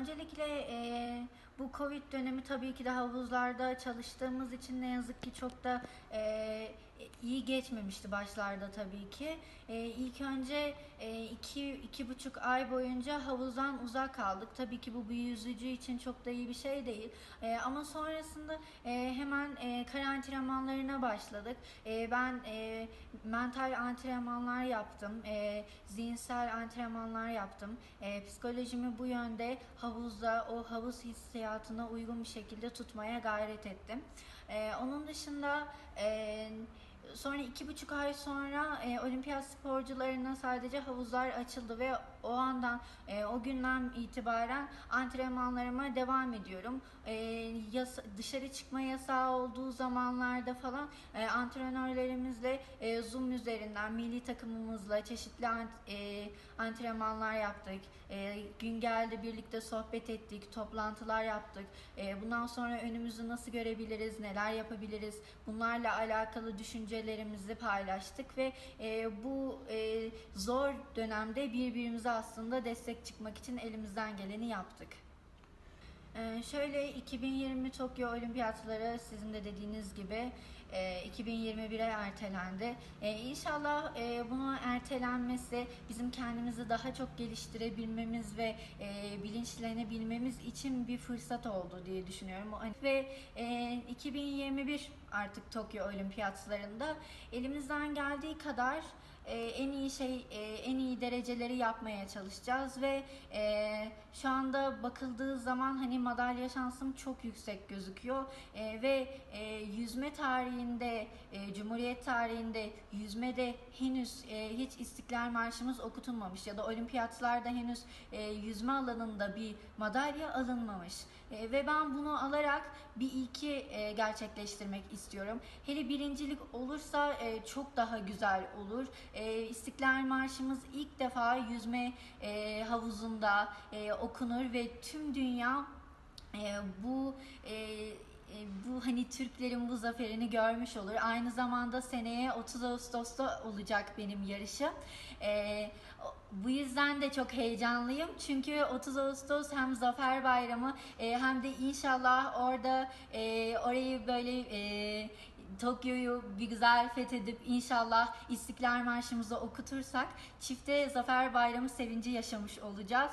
Öncelikle e, bu Covid dönemi tabii ki de havuzlarda çalıştığımız için ne yazık ki çok da e, iyi geçmemişti başlarda tabii ki. E, ilk önce e, iki, iki buçuk ay boyunca havuzdan uzak kaldık. Tabii ki bu bir yüzücü için çok da iyi bir şey değil. E, ama sonrasında e, hemen e, kar antrenmanlarına başladık. E, ben e, mental antrenmanlar yaptım. E, zihinsel antrenmanlar yaptım. E, psikolojimi bu yönde havuzda o havuz hissiyatına uygun bir şekilde tutmaya gayret ettim. E, onun dışında e, sonra iki buçuk ay sonra e, olimpiyat sporcularına sadece havuzlar açıldı ve o andan e, o günden itibaren antrenmanlarıma devam ediyorum. E, yasa- dışarı çıkma yasağı olduğu zamanlarda falan e, antrenörlerimizle e, Zoom üzerinden milli takımımızla çeşitli ant- e, antrenmanlar yaptık. E, gün geldi birlikte sohbet ettik, toplantılar yaptık. E, bundan sonra önümüzü nasıl görebiliriz, neler yapabiliriz bunlarla alakalı düşüncelerimizi paylaştık ve e, bu e, zor dönemde birbirimize aslında destek çıkmak için elimizden geleni yaptık. Ee, şöyle 2020 Tokyo Olimpiyatları sizin de dediğiniz gibi e, 2021'e ertelendi. E, İnşallah e, ertelenmesi bizim kendimizi daha çok geliştirebilmemiz ve e, bilinçlenebilmemiz için bir fırsat oldu diye düşünüyorum. Ve e, 2021 artık Tokyo Olimpiyatlarında elimizden geldiği kadar e, en iyi şey, e, en iyi dereceleri yapmaya çalışacağız ve e, şu anda bakıldığı zaman hani madalya şansım çok yüksek gözüküyor E, ve e, yüzme tarihinde, e, Cumhuriyet tarihinde yüzmede henüz e, hiç İstiklal Marşımız okutulmamış ya da olimpiyatlarda henüz e, yüzme alanında bir madalya alınmamış. E, ve ben bunu alarak bir ilki e, gerçekleştirmek istiyorum. Hele birincilik olursa e, çok daha güzel olur. E, İstiklal Marşımız ilk defa yüzme e, havuzunda e, okunur ve tüm dünya e, bu e, e, bu hani Türklerin bu zaferini görmüş olur. Aynı zamanda seneye 30 Ağustos'ta olacak benim yarışım. E, o- bu yüzden de çok heyecanlıyım. Çünkü 30 Ağustos hem Zafer Bayramı e, hem de inşallah orada e, orayı böyle e, Tokyo'yu bir güzel fethedip inşallah İstiklal Marşımızı okutursak çifte Zafer Bayramı sevinci yaşamış olacağız.